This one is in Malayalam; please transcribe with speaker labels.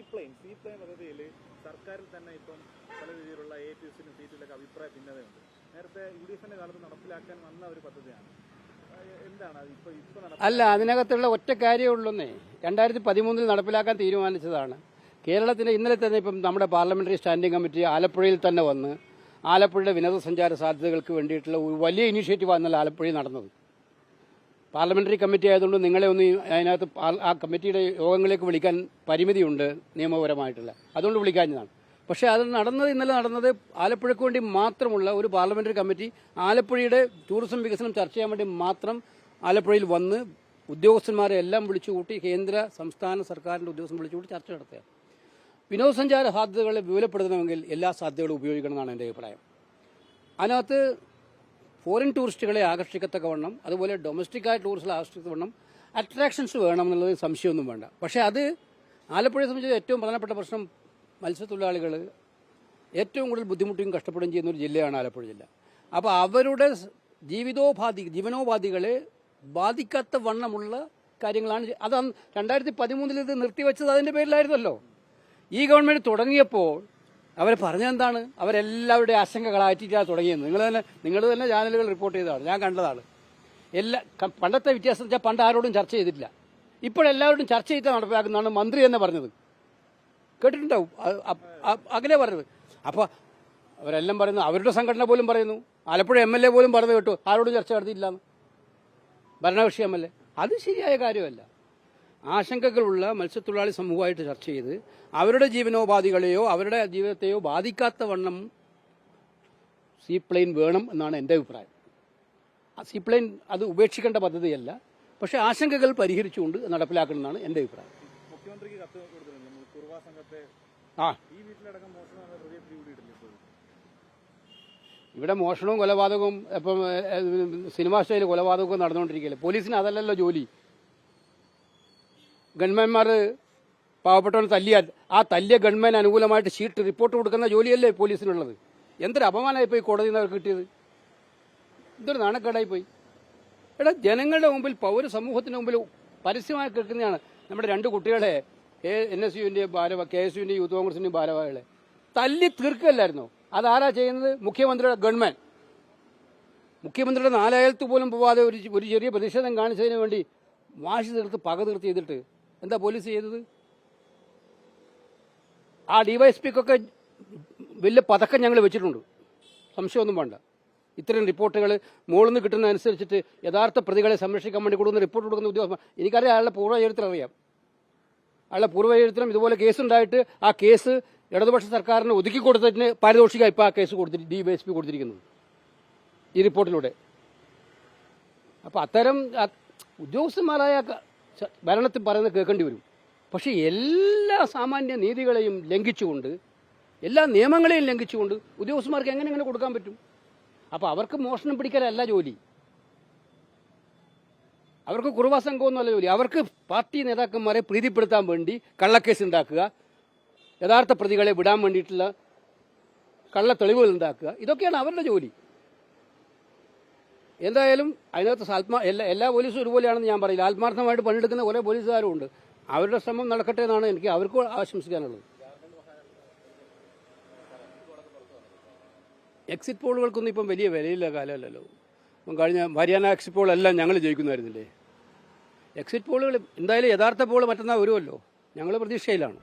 Speaker 1: സീപ്ലെയിൻ സീപ്ലെയിൻ പദ്ധതിയിൽ സർക്കാരിൽ തന്നെ ഇപ്പം പല രീതിയിലുള്ള എ പി എസിനും സീറ്റിലൊക്കെ അഭിപ്രായ ഭിന്നതയുണ്ട്. നേരത്തെ യു ഡി എഫിന്റെ കാലത്ത് നടപ്പിലാക്കാൻ വന്ന ഒരു പദ്ധതിയാണ്.
Speaker 2: അല്ല അതിനകത്തുള്ള ഒറ്റ കാര്യമുള്ളൂന്നേ രണ്ടായിരത്തി പതിമൂന്നിൽ നടപ്പിലാക്കാൻ തീരുമാനിച്ചതാണ്. കേരളത്തിന്റെ ഇന്നലെ തന്നെ ഇപ്പം നമ്മുടെ പാർലമെന്ററി സ്റ്റാൻഡിംഗ് കമ്മിറ്റി ആലപ്പുഴയിൽ തന്നെ വന്ന് ആലപ്പുഴയുടെ വിനോദസഞ്ചാര സാധ്യതകൾക്ക് വേണ്ടിയിട്ടുള്ള ഒരു വലിയ ഇനിഷ്യേറ്റീവാണ് ഇന്നലെ ആലപ്പുഴയിൽ നടന്നത്. പാർലമെന്ററി കമ്മിറ്റി ആയതുകൊണ്ട് നിങ്ങളെ ഒന്ന് അതിനകത്ത് ആ കമ്മിറ്റിയുടെ യോഗങ്ങളിലേക്ക് വിളിക്കാൻ പരിമിതിയുണ്ട് നിയമപരമായിട്ടുള്ള. അതുകൊണ്ട് വിളിക്കാഞ്ഞതാണ്. പക്ഷേ അത് നടന്നത് ഇന്നലെ നടന്നത് ആലപ്പുഴയ്ക്ക് വേണ്ടി മാത്രമുള്ള ഒരു പാർലമെന്ററി കമ്മിറ്റി ആലപ്പുഴയുടെ ടൂറിസം വികസനം ചർച്ച ചെയ്യാൻ വേണ്ടി മാത്രം ആലപ്പുഴയിൽ വന്ന് ഉദ്യോഗസ്ഥന്മാരെ എല്ലാം വിളിച്ചുകൂട്ടി കേന്ദ്ര സംസ്ഥാന സർക്കാരിന്റെ ഉദ്യോഗസ്ഥൻ വിളിച്ചുകൂട്ടി ചർച്ച നടത്തുക വിനോദസഞ്ചാര സാധ്യതകളെ വിപുലപ്പെടുത്തണമെങ്കിൽ എല്ലാ സാധ്യതകളും ഉപയോഗിക്കണമെന്നാണ് എന്റെ അഭിപ്രായം. അതിനകത്ത് ഫോറിൻ ടൂറിസ്റ്റുകളെ ആകർഷിക്കത്തക്കവണ്ണം അതുപോലെ ഡൊമസ്റ്റിക് ആയ ടൂറിസ്റ്റുകളെ ആകർഷിക്കത്തവണ്ണം അട്രാക്ഷൻസ് വേണം എന്നുള്ളത് സംശയമൊന്നും വേണ്ട. പക്ഷേ അത് ആലപ്പുഴയെ സംബന്ധിച്ച് ഏറ്റവും പ്രധാനപ്പെട്ട പ്രശ്നം മത്സ്യത്തൊഴിലാളികൾ ഏറ്റവും കൂടുതൽ ബുദ്ധിമുട്ടുകയും കഷ്ടപ്പെടുകയും ചെയ്യുന്ന ഒരു ജില്ലയാണ് ആലപ്പുഴ ജില്ല. അപ്പോൾ അവരുടെ ജീവിതോപാധി ജീവനോപാധികളെ ബാധിക്കാത്ത വണ്ണമുള്ള കാര്യങ്ങളാണ് അത് രണ്ടായിരത്തി പതിമൂന്നിൽ ഇത് നിർത്തിവെച്ചത് അതിന്റെ പേരിലായിരുന്നല്ലോ. ഈ ഗവൺമെന്റ് തുടങ്ങിയപ്പോൾ അവർ പറഞ്ഞെന്താണ് അവരെല്ലാവരുടെ ആശങ്കകൾ അകറ്റിയിട്ടാണ് തുടങ്ങിയത് നിങ്ങൾ തന്നെ നിങ്ങൾ തന്നെ ചാനലുകൾ റിപ്പോർട്ട് ചെയ്തതാണ്. ഞാൻ കണ്ടതാണ്. എല്ലാ പണ്ടത്തെ വ്യത്യാസം വെച്ചാൽ പണ്ട് ആരോടും ചർച്ച ചെയ്തിട്ടില്ല. ഇപ്പോഴെല്ലാവരോടും ചർച്ച ചെയ്ത് നടപ്പിലാക്കുന്നതാണ് മന്ത്രി തന്നെ പറഞ്ഞത്. കേട്ടിട്ടുണ്ടാവും. അങ്ങനെ പറഞ്ഞത്. അപ്പോൾ അവരെല്ലാം പറയുന്നു അവരുടെ സംഘടന പോലും പറയുന്നു. ആലപ്പുഴ എം എൽ എ പോലും പറഞ്ഞു കേട്ടു. ആരോടും ചർച്ച നടത്തിയില്ല ഭരണകക്ഷി എം എൽ എ. അത് ശരിയായ കാര്യമല്ല. ആശങ്കകളുള്ള മത്സ്യത്തൊഴിലാളി സമൂഹമായിട്ട് ചർച്ച ചെയ്ത് അവരുടെ ജീവനോപാധികളെയോ അവരുടെ ജീവിതത്തെയോ ബാധിക്കാത്ത വണ്ണം സീപ്ലെയിൻ വേണം എന്നാണ് എന്റെ അഭിപ്രായം. ആ സീപ്ലെയിൻ അത് ഉപേക്ഷിക്കേണ്ട പദ്ധതിയല്ല പക്ഷെ ആശങ്കകൾ പരിഹരിച്ചുകൊണ്ട് നടപ്പിലാക്കണമെന്നാണ് എന്റെ അഭിപ്രായം. ആ. ഇവിടെ മോഷണവും കൊലപാതകവും ഇപ്പം സിനിമാ സ്റ്റൈൽ കൊലപാതകവും നടന്നുകൊണ്ടിരിക്കുകയല്ലേ? പോലീസിന് അതല്ലല്ലോ ജോലി. ഗൺമാൻമാർ പാവപ്പെട്ടവനെ തല്ലിയാൽ ആ തല്ലിയ ഗൺമാൻ അനുകൂലമായിട്ട് ഷീറ്റ് റിപ്പോർട്ട് കൊടുക്കുന്ന ജോലിയല്ലേ പോലീസിനുള്ളത്? എന്തൊരു അപമാനമായി പോയി കോടതിയിൽ നിന്ന് അവർക്ക് കിട്ടിയത്? എന്തൊരു നാണക്കേടായി പോയി എടാ ജനങ്ങളുടെ മുമ്പിൽ പൗര സമൂഹത്തിന് മുമ്പിൽ പരസ്യമായി കേൾക്കുന്നതാണ് നമ്മുടെ രണ്ട് കുട്ടികളെ എൻ എസ് യുവിന്റെ ഭാരവ കെ എസ് യുവിന്റെ യൂത്ത് കോൺഗ്രസിന്റെയും ഭാരവാഹികളെ. തല്ലി തീർക്കല്ലായിരുന്നു അതാരാ ചെയ്യുന്നത്? മുഖ്യമന്ത്രിയുടെ ഗവൺമെന്റ് മുഖ്യമന്ത്രിയുടെ നാലായിരത്ത് പോലും പോവാതെ ഒരു ഒരു ചെറിയ പ്രതിഷേധം കാണിച്ചതിന് വേണ്ടി വാശി തീർത്ത് പക തീർത്ത് ചെയ്തിട്ട് എന്താ പോലീസ് ചെയ്തത്? ആ ഡിവൈഎസ്പിക്കൊക്കെ വലിയ പതക്കം ഞങ്ങൾ വെച്ചിട്ടുണ്ട്. സംശയമൊന്നും വേണ്ട. ഇത്തരം റിപ്പോർട്ടുകൾ മുകളിൽ നിന്ന് കിട്ടുന്ന അനുസരിച്ചിട്ട് യഥാർത്ഥ പ്രതികളെ സംരക്ഷിക്കാൻ വേണ്ടി കൊടുക്കുന്ന റിപ്പോർട്ട് കൊടുക്കുന്ന ഉദ്യോഗസ്ഥ എനിക്കറിയാം അയാളുടെ പൂർവചരിത്രം അറിയാം. അയാളുടെ പൂർവചരിത്രം ഇതുപോലെ കേസുണ്ടായിട്ട് ആ കേസ് ഇടതുപക്ഷ സർക്കാരിന് ഒതുക്കി കൊടുത്തതിന് പാരിതോഷിക ഇപ്പോൾ ആ കേസ് കൊടുത്തിട്ട് ഡി വൈ എസ് പി കൊടുത്തിരിക്കുന്നത് ഈ റിപ്പോർട്ടിലൂടെ. അപ്പോൾ അത്തരം ഉദ്യോഗസ്ഥന്മാരായ ഭരണത്തിൽ പറയുന്നത് കേൾക്കേണ്ടി വരും. പക്ഷേ എല്ലാ സാമാന്യ നീതികളെയും ലംഘിച്ചുകൊണ്ട് എല്ലാ നിയമങ്ങളെയും ലംഘിച്ചുകൊണ്ട് ഉദ്യോഗസ്ഥന്മാർക്ക് എങ്ങനെ എങ്ങനെ കൊടുക്കാൻ പറ്റും? അപ്പോൾ അവർക്ക് മോഷണം പിടിക്കലല്ല ജോലി. അവർക്ക് കുറുവാ സംഘമൊന്നുമല്ല ജോലി. അവർക്ക് പാർട്ടി നേതാക്കന്മാരെ പ്രീതിപ്പെടുത്താൻ വേണ്ടി കള്ളക്കേസ് ഉണ്ടാക്കുക യഥാർത്ഥ പ്രതികളെ വിടാൻ വേണ്ടിയിട്ടുള്ള കള്ള തെളിവുകൾ ഉണ്ടാക്കുക ഇതൊക്കെയാണ് അവരുടെ ജോലി. എന്തായാലും അതിനകത്ത് ആത്മാ എല്ലാ എല്ലാ പോലീസും ഒരുപോലെയാണെന്ന് ഞാൻ പറയില്ല. ആത്മാർത്ഥമായിട്ട് പണിയെടുക്കുന്ന കുറേ പോലീസുകാരും ഉണ്ട് അവരുടെ ശ്രമം നടക്കട്ടെ എന്നാണ് എനിക്ക് അവർക്ക് ആശംസിക്കാനുള്ളത്. എക്സിറ്റ് പോളുകൾക്കൊന്നും ഇപ്പം വലിയ വിലയില്ല കാലമല്ലല്ലോ. ഇപ്പം കഴിഞ്ഞ ഹരിയാന എക്സിറ്റ് പോൾ എല്ലാം ഞങ്ങൾ ജയിക്കുമായിരുന്നില്ലേ എക്സിറ്റ് പോളുകൾ എന്തായാലും യഥാർത്ഥ പോൾ മറ്റന്നാൾ വരുമല്ലോ. ഞങ്ങൾ പ്രതീക്ഷയിലാണ്.